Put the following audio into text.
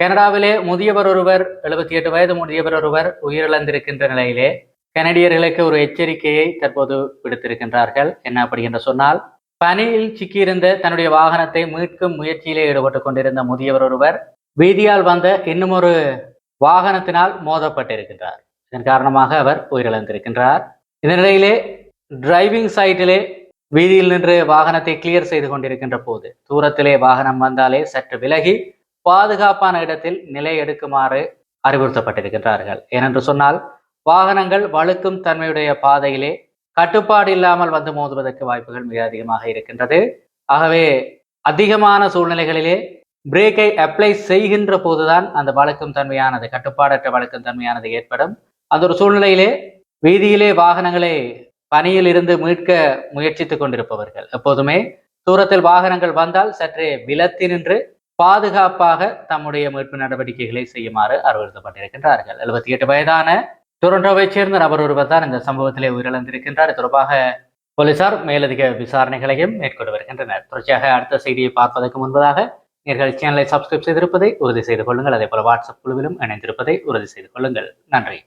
கனடாவிலே முதியவர் ஒருவர் எழுபத்தி எட்டு வயது முதியவர் ஒருவர் உயிரிழந்திருக்கின்ற நிலையிலே கனடியர்களுக்கு ஒரு எச்சரிக்கையை தற்போது விடுத்திருக்கின்றார்கள். என்ன அப்படி என்று சொன்னால் பனியில் சிக்கியிருந்த தன்னுடைய வாகனத்தை மீட்கும் முயற்சியிலே ஈடுபட்டு கொண்டிருந்த முதியவர் ஒருவர் வீதியால் வந்த இன்னும் ஒரு வாகனத்தினால் மோதப்பட்டிருக்கின்றார். இதன் காரணமாக அவர் உயிரிழந்திருக்கின்றார். இந்த நிலையிலே டிரைவிங் சைட்டிலே வீதியில் நின்று வாகனத்தை கிளியர் செய்து கொண்டிருக்கின்ற போது தூரத்திலே வாகனம் வந்தாலே சற்று விலகி பாதுகாப்பான இடத்தில் நிலை எடுக்குமாறு அறிவுறுத்தப்பட்டிருக்கின்றார்கள். ஏனென்று சொன்னால் வாகனங்கள் வழுக்கும் தன்மையுடைய பாதையிலே கட்டுப்பாடு இல்லாமல் வந்து மோதுவதற்கு வாய்ப்புகள் மிக அதிகமாக இருக்கின்றது. ஆகவே அதிகமான சூழ்நிலைகளிலே பிரேக்கை அப்ளை செய்கின்ற போதுதான் அந்த வழுக்கும் தன்மையானது கட்டுப்பாடற்ற வழுக்கும் தன்மையானது ஏற்படும். அந்த ஒரு சூழ்நிலையிலே வீதியிலே வாகனங்களை பணியில் இருந்து மீட்க முயற்சித்துக் கொண்டிருப்பவர்கள். எப்போதுமே தூரத்தில் வாகனங்கள் வந்தால் சற்றே விலத்தி நின்று பாதுகாப்பாக தம்முடைய மீட்பு நடவடிக்கைகளை செய்யுமாறு அறிவுறுத்தப்பட்டிருக்கின்றார்கள். எழுபத்தி எட்டு வயதான டொரண்டோவைச் சேர்ந்த நபர் ஒருவர் தான் இந்த சம்பவத்திலே உயிரிழந்திருக்கின்றார். தொடர்பாக போலீசார் மேலதிக விசாரணைகளையும் மேற்கொண்டு வருகின்றனர். தொடர்ச்சியாக அடுத்த செய்தியை பார்ப்பதற்கு முன்பதாக நீங்கள் சேனலை சப்ஸ்கிரைப் செய்திருப்பதை உறுதி செய்து கொள்ளுங்கள். அதே போல வாட்ஸ்அப் குழுவிலும் இணைந்திருப்பதை உறுதி செய்து கொள்ளுங்கள். நன்றி.